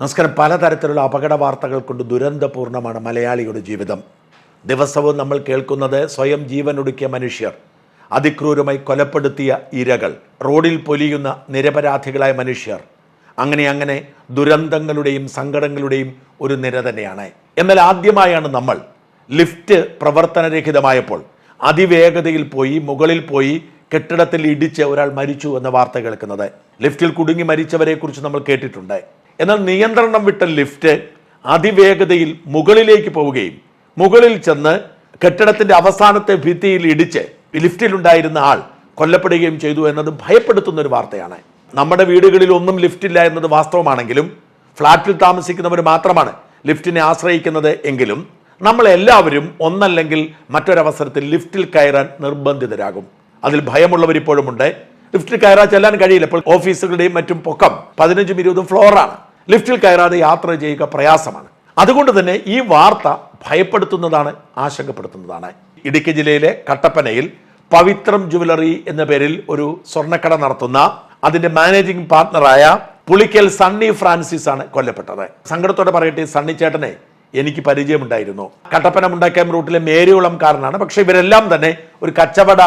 നമസ്കാരം. പലതരത്തിലുള്ള അപകട വാർത്തകൾ കൊണ്ട് ദുരന്തപൂർണമാണ് മലയാളിയുടെ ജീവിതം. ദിവസവും നമ്മൾ കേൾക്കുന്നത് സ്വയം ജീവനൊടുക്കിയ മനുഷ്യർ അതിക്രൂരമായി കൊലപ്പെടുത്തിയ ഇരകൾ റോഡിൽ പൊലിയുന്ന നിരപരാധികളായ മനുഷ്യർ. അങ്ങനെ അങ്ങനെ ദുരന്തങ്ങളുടെയും സങ്കടങ്ങളുടെയും ഒരു നിര തന്നെയാണ്. എന്നാൽ ആദ്യമായാണ് നമ്മൾ ലിഫ്റ്റ് പ്രവർത്തനരഹിതമായപ്പോൾ അതിവേഗതയിൽ പോയി മുകളിൽ പോയി കെട്ടിടത്തിൽ ഇടിച്ച് ഒരാൾ മരിച്ചു എന്ന വാർത്ത കേൾക്കുന്നത്. ലിഫ്റ്റിൽ കുടുങ്ങി മരിച്ചവരെക്കുറിച്ച് നമ്മൾ കേട്ടിട്ടുണ്ട്. എന്നാൽ നിയന്ത്രണം വിട്ട ലിഫ്റ്റ് അതിവേഗതയിൽ മുകളിലേക്ക് പോവുകയും മുകളിൽ ചെന്ന് കെട്ടിടത്തിന്റെ അവസാനത്തെ ഭിത്തിയിൽ ഇടിച്ച് ലിഫ്റ്റിലുണ്ടായിരുന്ന ആൾ കൊല്ലപ്പെടുകയും ചെയ്തു എന്നത് ഭയപ്പെടുത്തുന്ന ഒരു വാർത്തയാണ്. നമ്മുടെ വീടുകളിൽ ഒന്നും ലിഫ്റ്റില്ല എന്നത് വാസ്തവമാണെങ്കിലും ഫ്ളാറ്റിൽ താമസിക്കുന്നവർ മാത്രമാണ് ലിഫ്റ്റിനെ ആശ്രയിക്കുന്നത് എങ്കിലും നമ്മൾ എല്ലാവരും ഒന്നല്ലെങ്കിൽ മറ്റൊരവസരത്തിൽ ലിഫ്റ്റിൽ കയറാൻ നിർബന്ധിതരാകും. അതിൽ ഭയമുള്ളവർ ഇപ്പോഴുമുണ്ട്. ലിഫ്റ്റിൽ കയറാൻ ചെല്ലാൻ കഴിയില്ല. ഇപ്പോൾ ഓഫീസുകളുടെയും മറ്റും പൊക്കം പതിനഞ്ചും ഇരുപതും ഫ്ലോറാണ്. ലിഫ്റ്റിൽ കയറാതെ യാത്ര ചെയ്യുക പ്രയാസമാണ്. അതുകൊണ്ട് തന്നെ ഈ വാർത്ത ഭയപ്പെടുത്തുന്നതാണ് ആശങ്കപ്പെടുത്തുന്നതാണ്. ഇടുക്കി ജില്ലയിലെ കട്ടപ്പനയിൽ പവിത്രം ജുവലറി എന്ന പേരിൽ ഒരു സ്വർണക്കട നടത്തുന്ന അതിന്റെ മാനേജിംഗ് പാർട്ണറായ പുളിക്കൽ സണ്ണി ഫ്രാൻസിസ് ആണ് കൊല്ലപ്പെട്ടത്. സങ്കടത്തോടെ പറയട്ടെ സണ്ണി ചേട്ടനെ എനിക്ക് പരിചയമുണ്ടായിരുന്നു. കട്ടപ്പന മുണ്ടക്കയം റൂട്ടിലെ മേരികുളംകാരനാണ് പക്ഷെ ഇവരെല്ലാം തന്നെ ഒരു കച്ചവട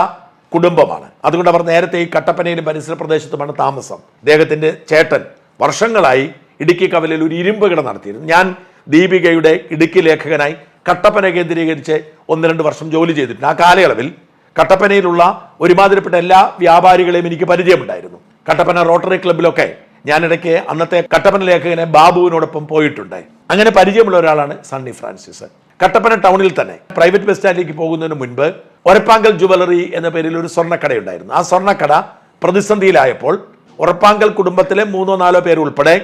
കുടുംബമാണ്. അതുകൊണ്ട് അവർ നേരത്തെ ഈ കട്ടപ്പനയിലും പരിസര പ്രദേശത്തുമാണ് താമസം. അദ്ദേഹത്തിന്റെ ചേട്ടൻ വർഷങ്ങളായി ഇടുക്കി കവലയിൽ ഒരു ഇരുമ്പ് കിട നടത്തിയിരുന്നു. ഞാൻ ദീപികയുടെ ഇടുക്കി ലേഖകനായി കട്ടപ്പന കേന്ദ്രീകരിച്ച് ഒന്ന് രണ്ട് വർഷം ജോലി ചെയ്തിട്ടുണ്ട്. ആ കാലയളവിൽ കട്ടപ്പനയിലുള്ള ഒരുമാതിരിപ്പെട്ട എല്ലാ വ്യാപാരികളെയും എനിക്ക് പരിചയമുണ്ടായിരുന്നു. കട്ടപ്പന റോട്ടറി ക്ലബിലൊക്കെ ഞാനിടയ്ക്ക് അന്നത്തെ കട്ടപ്പന ലേഖകനെ ബാബുവിനോടൊപ്പം പോയിട്ടുണ്ട്. അങ്ങനെ പരിചയമുള്ള ഒരാളാണ് സണ്ണി ഫ്രാൻസിസ് കട്ടപ്പന ടൗണിൽ തന്നെ പ്രൈവറ്റ് ബസ് സ്റ്റാൻഡിലേക്ക് പോകുന്നതിന് മുൻപ് ഒരപ്പാങ്കൽ ജുവലറി എന്ന പേരിൽ ഒരു സ്വർണക്കടയുണ്ടായിരുന്നു. ആ സ്വർണക്കട പ്രതിസന്ധിയിലായപ്പോൾ ഉറപ്പാങ്കൽ കുടുംബത്തിലെ മൂന്നോ നാലോ പേർ ഉൾപ്പെടെ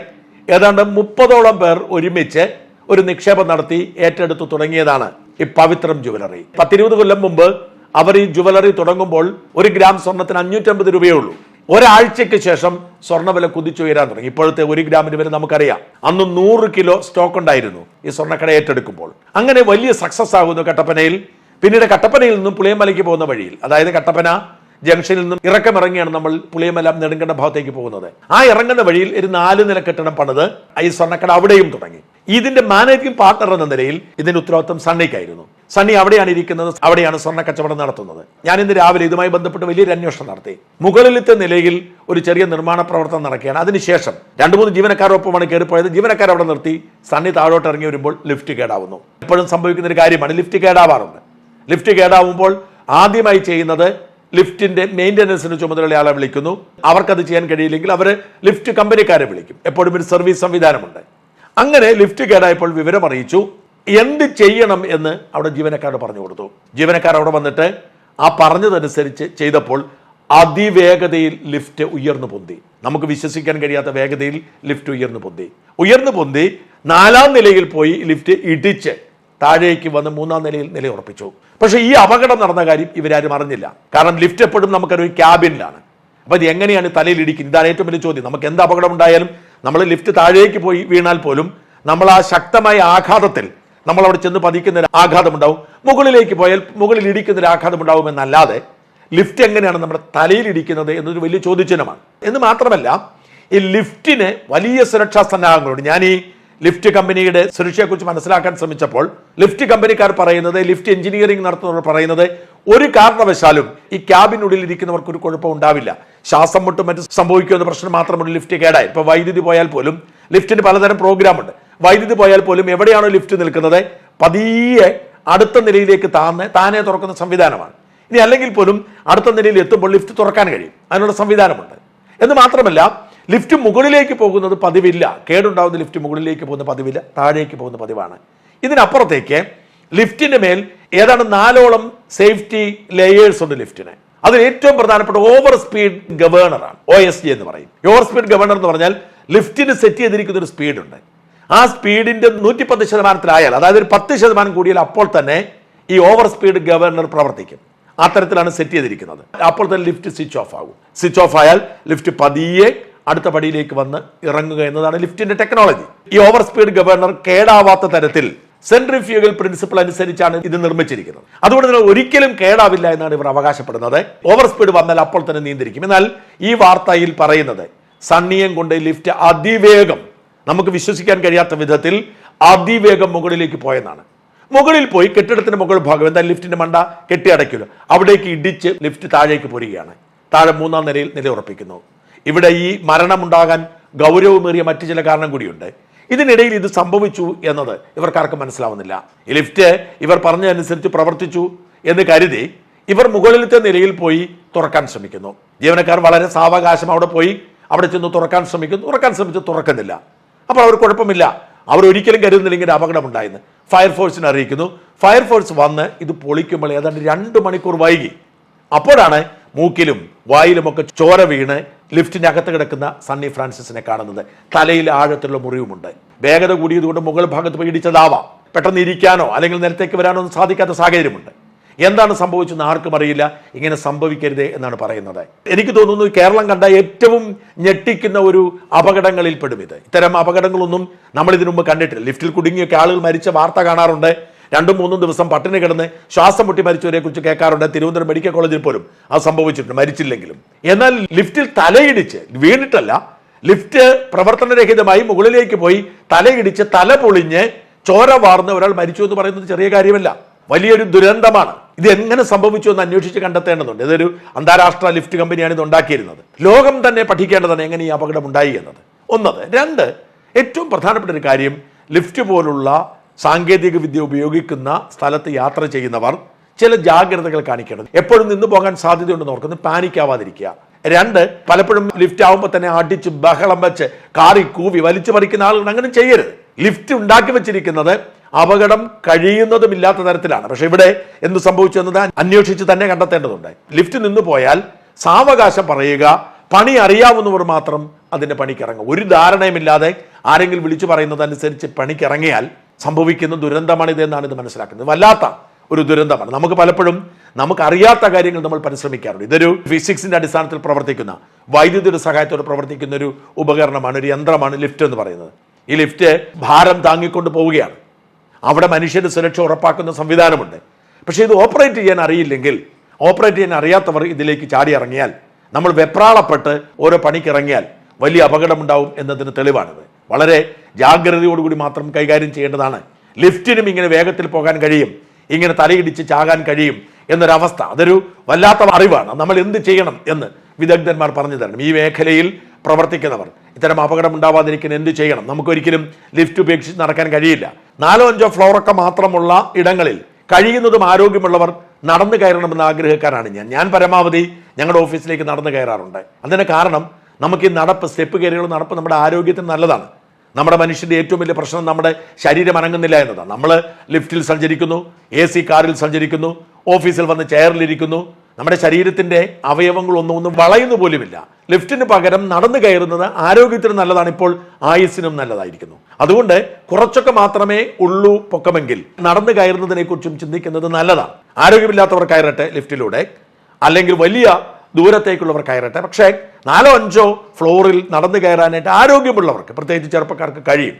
ഏതാണ്ട് മുപ്പതോളം പേർ ഒരുമിച്ച് ഒരു നിക്ഷേപം നടത്തി ഏറ്റെടുത്തു തുടങ്ങിയതാണ് ഈ പവിത്രം ജുവലറി പത്തിരുപത് കൊല്ലം മുമ്പ് അവർ ഈ ജുവലറി തുടങ്ങുമ്പോൾ ഒരു ഗ്രാം സ്വർണത്തിന് അഞ്ഞൂറ്റമ്പത് രൂപയേ ഉള്ളൂ. ഒരാഴ്ചയ്ക്ക് ശേഷം സ്വർണവില കുതിച്ചുയരാൻ തുടങ്ങി. ഇപ്പോഴത്തെ ഒരു ഗ്രാമിന് വില നമുക്കറിയാം. അന്ന് നൂറ് കിലോ സ്റ്റോക്ക് ഉണ്ടായിരുന്നു ഈ സ്വർണക്കട ഏറ്റെടുക്കുമ്പോൾ. അങ്ങനെ വലിയ സക്സസ് ആകുന്നു കട്ടപ്പനയിൽ. പിന്നീട് കട്ടപ്പനയിൽ നിന്നും പുളിയമലയ്ക്ക് പോകുന്ന വഴിയിൽ. അതായത് കട്ടപ്പന ജംഗ്ഷനിൽ നിന്നും ഇറക്കമിറങ്ങിയാണ് നമ്മൾ പുളിയമല നെടുങ്കണ്ട ഭാഗത്തേക്ക് പോകുന്നത്. ആ ഇറങ്ങുന്ന വഴിയിൽ ഒരു നാല് നില കെട്ടിടം പണിത് ഈ സ്വർണക്കട അവിടെയും തുടങ്ങി. ഇതിന്റെ മാനേജിംഗ് പാർട്ണർ എന്ന നിലയിൽ ഇതിന്റെ ഉത്തരവാദിത്വം സണ്ണിക്കായിരുന്നു. സണ്ണി അവിടെയാണ് ഇരിക്കുന്നത് അവിടെയാണ് സ്വർണ കച്ചവടം നടത്തുന്നത്. ഞാൻ ഇന്ന് രാവിലെ ഇതുമായി ബന്ധപ്പെട്ട് വലിയൊരു അന്വേഷണം നടത്തി. മുകളിലത്തെ നിലയിൽ ഒരു ചെറിയ നിർമ്മാണ പ്രവർത്തനം നടക്കുകയാണ്. അതിനുശേഷം രണ്ട് മൂന്ന് ജീവനക്കാരോടൊപ്പമാണ് കയറിപ്പോയത്. ജീവനക്കാർ അവിടെ നിർത്തി സണ്ണി താഴോട്ട് ഇറങ്ങി വരുമ്പോൾ ലിഫ്റ്റ് കേടാവുന്നു. എപ്പോഴും സംഭവിക്കുന്ന ഒരു കാര്യമാണ് ലിഫ്റ്റ് കേടാവാറുണ്ട്. ലിഫ്റ്റ് കേടാവുമ്പോൾ ആദ്യമായി ചെയ്യുന്നത് ലിഫ്റ്റിന്റെ മെയിന്റനൻസിന് ചുമതലയുള്ള ആളെ വിളിക്കുന്നു. അവർക്കത് ചെയ്യാൻ കഴിയില്ലെങ്കിൽ അവർ ലിഫ്റ്റ് കമ്പനിക്കാരെ വിളിക്കും. എപ്പോഴും ഒരു സർവീസ് സംവിധാനമുണ്ട്. അങ്ങനെ ലിഫ്റ്റ് കേടായപ്പോൾ വിവരം അറിയിച്ചു. എന്ത് ചെയ്യണം എന്ന് അവിടെ ജീവനക്കാരോട് പറഞ്ഞു കൊടുത്തു. ജീവനക്കാർ അവിടെ വന്നിട്ട് ആ പറഞ്ഞതനുസരിച്ച് ചെയ്തപ്പോൾ അതിവേഗതയിൽ ലിഫ്റ്റ് ഉയർന്നു പൊന്തി. നമുക്ക് വിശ്വസിക്കാൻ കഴിയാത്ത വേഗതയിൽ ലിഫ്റ്റ് ഉയർന്നു പൊന്തി. ഉയർന്നു പൊന്തി നാലാം നിലയിൽ പോയി ലിഫ്റ്റ് ഇടിച്ച് താഴേക്ക് വന്ന് മൂന്നാം നിലയിൽ നിലയുറപ്പിച്ചു. പക്ഷേ ഈ അപകടം നടന്ന കാര്യം ഇവരാരും അറിഞ്ഞില്ല. കാരണം ലിഫ്റ്റ് എപ്പോഴും നമുക്കൊരു ക്യാബിനിലാണ്. അപ്പോൾ ഇത് എങ്ങനെയാണ് തലയിൽ ഇടിക്കുന്നത് ഇതാണ് ഏറ്റവും വലിയ ചോദ്യം. നമുക്ക് എന്ത് അപകടം ഉണ്ടായാലും നമ്മൾ ലിഫ്റ്റ് താഴേക്ക് പോയി വീണാൽ പോലും നമ്മൾ ആ ശക്തമായ ആഘാതത്തിൽ നമ്മൾ അവിടെ ചെന്ന് പതിക്കുന്ന ഒരു ആഘാതം ഉണ്ടാവും. മുകളിലേക്ക് പോയാൽ മുകളിൽ ഇടിക്കുന്ന ഒരു ആഘാതം എന്നല്ലാതെ ലിഫ്റ്റ് എങ്ങനെയാണ് നമ്മുടെ തലയിൽ ഇടിക്കുന്നത് എന്നൊരു വലിയ ചോദ്യചിഹ്നമാണ്. എന്ന് മാത്രമല്ല ഈ ലിഫ്റ്റിന് വലിയ സുരക്ഷാ സന്നാഹങ്ങളുണ്ട്. ഞാൻ ഈ ലിഫ്റ്റ് കമ്പനിയുടെ സുരക്ഷയെക്കുറിച്ച് മനസ്സിലാക്കാൻ ശ്രമിച്ചപ്പോൾ ലിഫ്റ്റ് കമ്പനിക്കാർ പറയുന്നത് ലിഫ്റ്റ് എഞ്ചിനീയറിംഗ് നടത്തുന്നവർ പറയുന്നത് ഒരു കാരണവശാലും ഈ ക്യാബിനുള്ളിൽ ഇരിക്കുന്നവർക്ക് ഒരു കുഴപ്പം ഉണ്ടാവില്ല. ശ്വാസം മുട്ടും മറ്റും സംഭവിക്കുന്ന പ്രശ്നം മാത്രമുണ്ട് ലിഫ്റ്റ് കേടായി. ഇപ്പൊ വൈദ്യുതി പോയാൽ പോലും ലിഫ്റ്റിന് പലതരം പ്രോഗ്രാം ഉണ്ട്. വൈദ്യുതി പോയാൽ പോലും എവിടെയാണോ ലിഫ്റ്റ് നിൽക്കുന്നത്? പതിയെ അടുത്ത നിലയിലേക്ക് താന്ന് താനെ തുറക്കുന്ന സംവിധാനമാണ്. ഇനി അല്ലെങ്കിൽ പോലും അടുത്ത നിലയിൽ എത്തുമ്പോൾ ലിഫ്റ്റ് തുറക്കാൻ കഴിയും. അതിനുള്ള സംവിധാനമുണ്ട്. എന്ന് മാത്രമല്ല ലിഫ്റ്റ് മുകളിലേക്ക് പോകുന്നത് പതിവില്ല. കേടുണ്ടാവുന്ന ലിഫ്റ്റ് മുകളിലേക്ക് പോകുന്ന പതിവില്ല. താഴേക്ക് പോകുന്ന പതിവാണ്. ഇതിനപ്പുറത്തേക്ക് ലിഫ്റ്റിന്റെ മേൽ ഏതാണ്ട് നാലോളം സേഫ്റ്റി ലേയേഴ്സ് ഉണ്ട് ലിഫ്റ്റിന്. അതിൽ ഏറ്റവും പ്രധാനപ്പെട്ട ഓവർ സ്പീഡ് ഗവേണറാണ് ഒ എസ് ജി എന്ന് പറയും. ഓവർ സ്പീഡ് ഗവേണർ എന്ന് പറഞ്ഞാൽ ലിഫ്റ്റിന് സെറ്റ് ചെയ്തിരിക്കുന്ന ഒരു സ്പീഡ് ഉണ്ട് ആ സ്പീഡിന്റെ നൂറ്റിപ്പത്ത് ശതമാനത്തിലായാൽ അതായത് ഒരു പത്ത് ശതമാനം കൂടിയാൽ അപ്പോൾ തന്നെ ഈ ഓവർ സ്പീഡ് ഗവർണർ പ്രവർത്തിക്കും. അത്തരത്തിലാണ് സെറ്റ് ചെയ്തിരിക്കുന്നത്. അപ്പോൾ തന്നെ ലിഫ്റ്റ് സ്വിച്ച് ഓഫ് ആകും. സ്വിച്ച് ഓഫ് ആയാൽ ലിഫ്റ്റ് പതിയെ അടുത്ത പടിയിലേക്ക് വന്ന് ഇറങ്ങുക എന്നതാണ് ലിഫ്റ്റിന്റെ ടെക്നോളജി. ഈ ഓവർ സ്പീഡ് ഗവർണർ കേടാവാത്ത തരത്തിൽ സെൻട്രിഫ്യൂഗൽ പ്രിൻസിപ്പിൾ അനുസരിച്ചാണ് ഇത് നിർമ്മിച്ചിരിക്കുന്നത്. അതുകൊണ്ട് തന്നെ ഒരിക്കലും കേടാവില്ല എന്നാണ് ഇവർ അവകാശപ്പെടുന്നത്. ഓവർ സ്പീഡ് വന്നാൽ അപ്പോൾ തന്നെ നീന്തിരിക്കും. എന്നാൽ ഈ വാർത്തയിൽ പറയുന്നത് സണ്ണിയം കൊണ്ട് ലിഫ്റ്റ് അതിവേഗം നമുക്ക് വിശ്വസിക്കാൻ കഴിയാത്ത വിധത്തിൽ അതിവേഗം മുകളിലേക്ക് പോയെന്നാണ്. മുകളിൽ പോയി കെട്ടിടത്തിന്റെ മുകളിൽ ഭാഗം എന്താ ലിഫ്റ്റിന്റെ മണ്ട കെട്ടി അടയ്ക്കുമല്ലോ അവിടേക്ക് ഇടിച്ച് ലിഫ്റ്റ് താഴേക്ക് പോരുകയാണ്. താഴെ മൂന്നാം നിലയിൽ നിലയുറപ്പിക്കുന്നു. ഇവിടെ ഈ മരണമുണ്ടാകാൻ ഗൗരവമേറിയ മറ്റു ചില കാരണം കൂടിയുണ്ട്. ഇതിനിടയിൽ ഇത് സംഭവിച്ചു എന്നത് ഇവർക്കാർക്കും മനസ്സിലാവുന്നില്ല. ലിഫ്റ്റ് ഇവർ പറഞ്ഞതനുസരിച്ച് പ്രവർത്തിച്ചു എന്ന് കരുതി ഇവർ മുകളിലത്തെ നിലയിൽ പോയി തുറക്കാൻ ശ്രമിക്കുന്നു. ജീവനക്കാർ വളരെ സാവകാശം അവിടെ പോയി അവിടെ ചെന്ന് തുറക്കാൻ ശ്രമിക്കുന്നു. തുറക്കാൻ ശ്രമിച്ച് തുറക്കുന്നില്ല. അപ്പോൾ അവർ കുഴപ്പമില്ല. അവർ ഒരിക്കലും കരുതുന്നില്ല ഇങ്ങനെ അപകടമുണ്ടായെന്ന്. ഫയർഫോഴ്സിനെ അറിയിക്കുന്നു. ഫയർഫോഴ്സ് വന്ന് ഇത് പൊളിക്കുമ്പോൾ ഏതാണ്ട് രണ്ട് മണിക്കൂർ വൈകി. അപ്പോഴാണ് മൂക്കിലും വായിലുമൊക്കെ ചോര വീണ് ലിഫ്റ്റിന്റെ അകത്ത് കിടക്കുന്ന സണ്ണി ഫ്രാൻസിസിനെ കാണുന്നത്. തലയിൽ ആഴത്തിലുള്ള മുറിവുമുണ്ട്. വേഗത കൂടിയതുകൊണ്ട് മുകൾ ഭാഗത്ത് പോയി ഇടിച്ചതാവാം. പെട്ടെന്ന് ഇരിക്കാനോ അല്ലെങ്കിൽ നിലത്തേക്ക് വരാനോ ഒന്നും സാധിക്കാത്ത സാഹചര്യമുണ്ട്. എന്താണ് സംഭവിച്ചെന്ന് ആർക്കും അറിയില്ല. ഇങ്ങനെ സംഭവിക്കരുത് എന്നാണ് പറയുന്നത്. എനിക്ക് തോന്നുന്നു കേരളം കണ്ട ഏറ്റവും ഞെട്ടിക്കുന്ന ഒരു അപകടങ്ങളിൽ പെടും ഇത്. ഇത്തരം അപകടങ്ങളൊന്നും നമ്മൾ ഇതിനു മുമ്പ് കണ്ടിട്ടില്ല. ലിഫ്റ്റിൽ കുടുങ്ങിയൊക്കെ ആളുകൾ മരിച്ച വാർത്ത കാണാറുണ്ട്. രണ്ടും മൂന്നും ദിവസം പട്ടിണി കിടന്ന് ശ്വാസം മുട്ടി മരിച്ചവരെ കുറിച്ച് കേൾക്കാറുണ്ട്. തിരുവനന്തപുരം മെഡിക്കൽ കോളേജിൽ പോലും അത് സംഭവിച്ചിട്ടുണ്ട്. മരിച്ചില്ലെങ്കിലും. എന്നാൽ ലിഫ്റ്റിൽ തലയിടിച്ച് വീണിട്ടല്ല ലിഫ്റ്റ് പ്രവർത്തനരഹിതമായി മുകളിലേക്ക് പോയി തലയിടിച്ച് തല പൊളിഞ്ഞ് ചോര വാർന്ന് ഒരാൾ മരിച്ചു എന്ന് പറയുന്നത് ചെറിയ കാര്യമല്ല. വലിയൊരു ദുരന്തമാണ്. ഇത് എങ്ങനെ സംഭവിച്ചു എന്ന് അന്വേഷിച്ച് കണ്ടെത്തേണ്ടതുണ്ട്. ഇതൊരു അന്താരാഷ്ട്ര ലിഫ്റ്റ് കമ്പനിയാണ് ഇത് ഉണ്ടാക്കിയിരുന്നത്. ലോകം തന്നെ പഠിക്കേണ്ടതാണ് എങ്ങനെ ഈ അപകടം ഉണ്ടായി എന്നത്. ഒന്നത്. രണ്ട് ഏറ്റവും പ്രധാനപ്പെട്ട ഒരു കാര്യം ലിഫ്റ്റ് പോലുള്ള സാങ്കേതിക വിദ്യ ഉപയോഗിക്കുന്ന സ്ഥലത്ത് യാത്ര ചെയ്യുന്നവർ ചില ജാഗ്രതകൾ കാണിക്കണം എപ്പോഴും നിന്ന് പോകാൻ സാധ്യതയുണ്ടെന്ന് ഓർക്കുന്ന പാനിക് ആവാതിരിക്കുക രണ്ട് പലപ്പോഴും ലിഫ്റ്റ് ആവുമ്പോൾ തന്നെ അടിച്ച് ബഹളം വെച്ച് കാറി കൂവി വലിച്ചു പറിക്കുന്ന ആളുകൾ അങ്ങനെ ചെയ്യരുത്. ലിഫ്റ്റ് ഉണ്ടാക്കി വെച്ചിരിക്കുന്നത് അപകടം കഴിയുന്നതും ഇല്ലാത്ത തരത്തിലാണ്. പക്ഷെ ഇവിടെ എന്ത് സംഭവിച്ചു എന്നത് അന്വേഷിച്ച് തന്നെ കണ്ടെത്തേണ്ടതുണ്ട്. ലിഫ്റ്റ് നിന്ന് പോയാൽ സാവകാശം പറയുക പണി അറിയാവുന്നവർ മാത്രം അതിന്റെ പണിക്കിറങ്ങും ഒരു ധാരണയുമില്ലാതെ ആരെങ്കിലും വിളിച്ചു പറയുന്നത് പറയുന്നതനുസരിച്ച് പണിക്കിറങ്ങിയാൽ സംഭവിക്കുന്ന ദുരന്തമാണിത് എന്നാണ് ഇത് മനസ്സിലാക്കുന്നത്. വല്ലാത്ത ഒരു ദുരന്തമാണ്. നമുക്ക് പലപ്പോഴും നമുക്ക് അറിയാത്ത കാര്യങ്ങൾ നമ്മൾ പരിശ്രമിക്കാറുണ്ട്. ഇതൊരു ഫിസിക്സിന്റെ അടിസ്ഥാനത്തിൽ പ്രവർത്തിക്കുന്ന വൈദ്യുതിയുടെ സഹായത്തോടെ പ്രവർത്തിക്കുന്ന ഒരു ഉപകരണമാണ് ഒരു യന്ത്രമാണ് ലിഫ്റ്റ് എന്ന് പറയുന്നത്. ഈ ലിഫ്റ്റ് ഭാരം താങ്ങിക്കൊണ്ട് പോവുകയാണ്. അവിടെ മനുഷ്യന്റെ സുരക്ഷ ഉറപ്പാക്കുന്ന സംവിധാനമുണ്ട്. പക്ഷേ ഇത് ഓപ്പറേറ്റ് ചെയ്യാൻ അറിയില്ലെങ്കിൽ ഓപ്പറേറ്റ് ചെയ്യാൻ അറിയാത്തവർ ഇതിലേക്ക് ചാടി ഇറങ്ങിയാൽ നമ്മൾ വെപ്രാളപ്പെട്ട് ഓരോ പണിക്കിറങ്ങിയാൽ വലിയ അപകടമുണ്ടാവും എന്നതിന് തെളിവാണിത്. വളരെ ജാഗ്രതയോടുകൂടി മാത്രം കൈകാര്യം ചെയ്യേണ്ടതാണ്. ലിഫ്റ്റിനും ഇങ്ങനെ വേഗത്തിൽ പോകാൻ കഴിയും. ഇങ്ങനെ തലയിടിച്ച് ചാകാൻ കഴിയും എന്നൊരവസ്ഥ. അതൊരു വല്ലാത്ത അറിവാണ്. നമ്മൾ എന്ത് ചെയ്യണം എന്ന് വിദഗ്ധന്മാർ പറഞ്ഞു തരണം. ഈ മേഖലയിൽ പ്രവർത്തിക്കുന്നവർ. ഇത്തരം അപകടം ഉണ്ടാവാതിരിക്കാൻ എന്ത് ചെയ്യണം? നമുക്കൊരിക്കലും ലിഫ്റ്റ് ഉപേക്ഷിച്ച് നടക്കാൻ കഴിയില്ല. നാലോ അഞ്ചോ ഫ്ലോറൊക്കെ മാത്രമുള്ള ഇടങ്ങളിൽ കഴിയുന്നതും ആരോഗ്യമുള്ളവർ നടന്നു കയറണമെന്ന് ആഗ്രഹക്കാരാണ് ഞാൻ. ഞാൻ പരമാവധി ഞങ്ങളുടെ ഓഫീസിലേക്ക് നടന്നു കയറാറുണ്ട്. അതിന് കാരണം നമുക്ക് ഈ നടപ്പ് സ്റ്റെപ്പ് കയറിയുള്ള നടപ്പ് നമ്മുടെ ആരോഗ്യത്തിന് നല്ലതാണ്. നമ്മുടെ മനുഷ്യന്റെ ഏറ്റവും വലിയ പ്രശ്നം നമ്മുടെ ശരീരം അനങ്ങുന്നില്ല എന്നതാണ്. നമ്മൾ ലിഫ്റ്റിൽ സഞ്ചരിക്കുന്നു എ സി കാറിൽ സഞ്ചരിക്കുന്നു ഓഫീസിൽ വന്ന് ചെയറിലിരിക്കുന്നു നമ്മുടെ ശരീരത്തിന്റെ അവയവങ്ങളൊന്നും ഒന്നും വളയുന്നു പോലുമില്ല. ലിഫ്റ്റിന് പകരം നടന്നു കയറുന്നത് ആരോഗ്യത്തിന് നല്ലതാണ്. ഇപ്പോൾ ആയുസ്സിനും നല്ലതായിരിക്കുന്നു. അതുകൊണ്ട് കുറച്ചൊക്കെ മാത്രമേ ഉള്ളൂ പൊക്കമെങ്കിൽ നടന്നു കയറുന്നതിനെ കുറിച്ചും ചിന്തിക്കുന്നത് നല്ലതാണ്. ആരോഗ്യമില്ലാത്തവർ കയറട്ടെ ലിഫ്റ്റിലൂടെ. അല്ലെങ്കിൽ വലിയ ദൂരത്തേക്കുള്ളവർ കയറട്ടെ. പക്ഷേ നാലോ അഞ്ചോ ഫ്ലോറിൽ നടന്നു കയറാനായിട്ട് ആരോഗ്യമുള്ളവർക്ക് പ്രത്യേകിച്ച് ചെറുപ്പക്കാർക്ക് കഴിയും.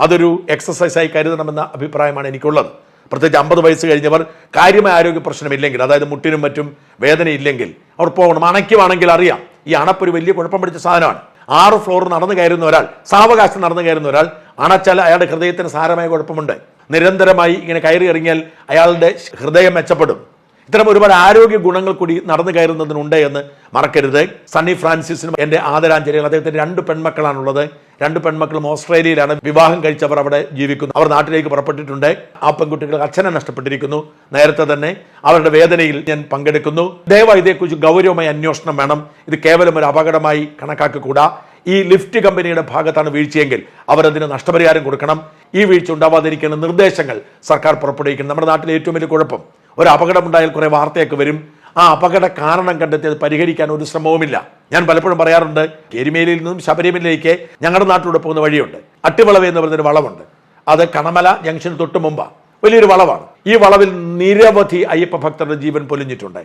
അതൊരു എക്സസൈസായി കരുതണമെന്ന അഭിപ്രായമാണ് എനിക്കുള്ളത്. പ്രത്യേകിച്ച് അമ്പത് വയസ്സ് കഴിഞ്ഞവർ കാര്യമായ ആരോഗ്യ പ്രശ്നമില്ലെങ്കിൽ അതായത് മുട്ടിനും മറ്റും വേദനയില്ലെങ്കിൽ അവർ പോകണം. അണയ്ക്കുവാണെങ്കിൽ അറിയാം ഈ അണപ്പൊരു വലിയ കുഴപ്പം പിടിച്ച സാധനമാണ്. ആറ് ഫ്ലോർ നടന്നു കയറുന്ന ഒരാൾ സാവകാശം നടന്നു കയറുന്ന ഒരാൾ അണച്ചാൽ അയാളുടെ ഹൃദയത്തിന് സാരമായ കുഴപ്പമുണ്ട്. നിരന്തരമായി ഇങ്ങനെ കയറി ഇറങ്ങിയാൽ അയാളുടെ ഹൃദയം മെച്ചപ്പെടും. ഇത്തരം ഒരുപാട് ആരോഗ്യ ഗുണങ്ങൾ കൂടി നടന്നു കയറുന്നതിനുണ്ട് എന്ന് മറക്കരുത്. സണ്ണി ഫ്രാൻസിസിനും എന്റെ ആദരാഞ്ജലികൾ. അദ്ദേഹത്തിന് രണ്ട് പെൺമക്കളാണുള്ളത്. രണ്ട് പെൺമക്കളും ഓസ്ട്രേലിയയിലാണ്. വിവാഹം കഴിച്ചവർ അവിടെ ജീവിക്കുന്നു. അവർ നാട്ടിലേക്ക് പുറപ്പെട്ടിട്ടുണ്ട്. ആ പെൺകുട്ടികൾ അച്ഛനെ നഷ്ടപ്പെട്ടിരിക്കുന്നു. നേരത്തെ തന്നെ അവരുടെ വേദനയിൽ ഞാൻ പങ്കെടുക്കുന്നു. ദയവായി ഇതേക്കുറിച്ച് ഗൗരവമായി അന്വേഷണം വേണം. ഇത് കേവലം ഒരു അപകടമായി കണക്കാക്കിക്കൂടാ. ഈ ലിഫ്റ്റ് കമ്പനിയുടെ ഭാഗത്താണ് വീഴ്ചയെങ്കിൽ അവരതിന് നഷ്ടപരിഹാരം കൊടുക്കണം. ഈ വീഴ്ച ഉണ്ടാവാതിരിക്കുന്ന നിർദ്ദേശങ്ങൾ സർക്കാർ പുറപ്പെടുവിക്കണം. നമ്മുടെ നാട്ടിലെ ഏറ്റവും വലിയ കുഴപ്പം ഒരു അപകടമുണ്ടായാൽ കുറേ വാർത്തയൊക്കെ വരും. ആ അപകട കാരണം കണ്ടെത്തി അത് പരിഹരിക്കാൻ ഒരു ശ്രമവുമില്ല. ഞാൻ പലപ്പോഴും പറയാറുണ്ട് എരുമേലിയിൽ നിന്നും ശബരിമലയിലേക്ക് ഞങ്ങളുടെ നാട്ടിലൂടെ പോകുന്ന വഴിയുണ്ട്. അട്ടിവളവ് എന്ന് പറയുന്നൊരു വളവുണ്ട്. അത് കണമല ജംഗ്ഷന് തൊട്ട് മുമ്പാണ് വലിയൊരു വളവാണ്. ഈ വളവിൽ നിരവധി അയ്യപ്പ ഭക്തരുടെ ജീവൻ പൊലിഞ്ഞിട്ടുണ്ട്.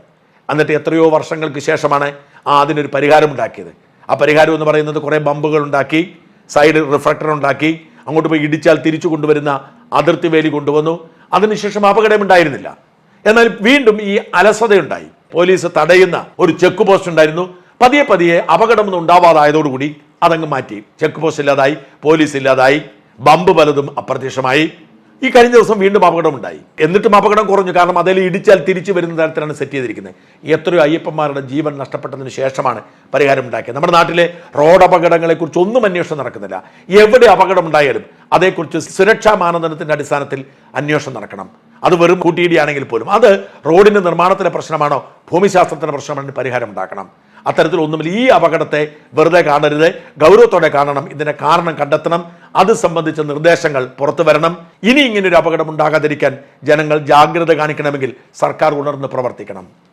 എന്നിട്ട് എത്രയോ വർഷങ്ങൾക്ക് ശേഷമാണ് ആ അതിനൊരു പരിഹാരം ഉണ്ടാക്കിയത് ആ പരിഹാരം എന്ന് പറയുന്നത് കുറേ ബമ്പുകൾ ഉണ്ടാക്കി സൈഡ് റിഫ്ലക്ടർ ഉണ്ടാക്കി അങ്ങോട്ട് പോയി ഇടിച്ചാൽ തിരിച്ചു കൊണ്ടുവരുന്ന അതിർത്തി വേലി കൊണ്ടുവന്നു. അതിനുശേഷം അപകടം ഉണ്ടായിരുന്നില്ല. എന്നാൽ വീണ്ടും ഈ അലസതയുണ്ടായി. പോലീസ് തടയുന്ന ഒരു ചെക്ക് പോസ്റ്റ് ഉണ്ടായിരുന്നു. പതിയെ പതിയെ അപകടമൊന്നും ഉണ്ടാവാതായതോടുകൂടി അതങ്ങ് മാറ്റി. ചെക്ക് പോസ്റ്റ് ഇല്ലാതായി പോലീസ് ഇല്ലാതായി ബമ്പ് പലതും അപ്രത്യക്ഷമായി. ഈ കഴിഞ്ഞ ദിവസം വീണ്ടും അപകടമുണ്ടായി. എന്നിട്ടും അപകടം കുറഞ്ഞു. കാരണം അതിൽ ഇടിച്ചാൽ തിരിച്ചു വരുന്ന തരത്തിലാണ് സെറ്റ് ചെയ്തിരിക്കുന്നത്. എത്രയോ അയ്യപ്പന്മാരുടെ ജീവൻ നഷ്ടപ്പെട്ടതിന് ശേഷമാണ് പരിഹാരം ഉണ്ടാക്കിയത്. നമ്മുടെ നാട്ടിലെ റോഡ് അപകടങ്ങളെക്കുറിച്ച് ഒന്നും അന്വേഷണം നടക്കുന്നില്ല. എവിടെ അപകടം ഉണ്ടായാലും അതേക്കുറിച്ച് സുരക്ഷാ മാനദണ്ഡത്തിന്റെ അടിസ്ഥാനത്തിൽ അന്വേഷണം നടക്കണം. അത് വെറും കൂട്ടിയിടിയാണെങ്കിൽ പോലും. അത് റോഡിന്റെ നിർമ്മാണത്തിലെ പ്രശ്നമാണോ? ഭൂമിശാസ്ത്രത്തിന്റെ പ്രശ്നമാണോ? പരിഹാരം ഉണ്ടാക്കണം. അത്തരത്തിൽ ഒന്നുമില്ല. ഈ അപകടത്തെ വെറുതെ കാണരുത്. ഗൗരവത്തോടെ കാണണം. ഇതിന്റെ കാരണം കണ്ടെത്തണം. അത് സംബന്ധിച്ച നിർദ്ദേശങ്ങൾ പുറത്തു വരണം. ഇനി ഒരു അപകടം ഉണ്ടാകാതിരിക്കാൻ ജനങ്ങൾ ജാഗ്രത കാണിക്കണമെങ്കിൽ സർക്കാർ ഉണർന്ന് പ്രവർത്തിക്കണം.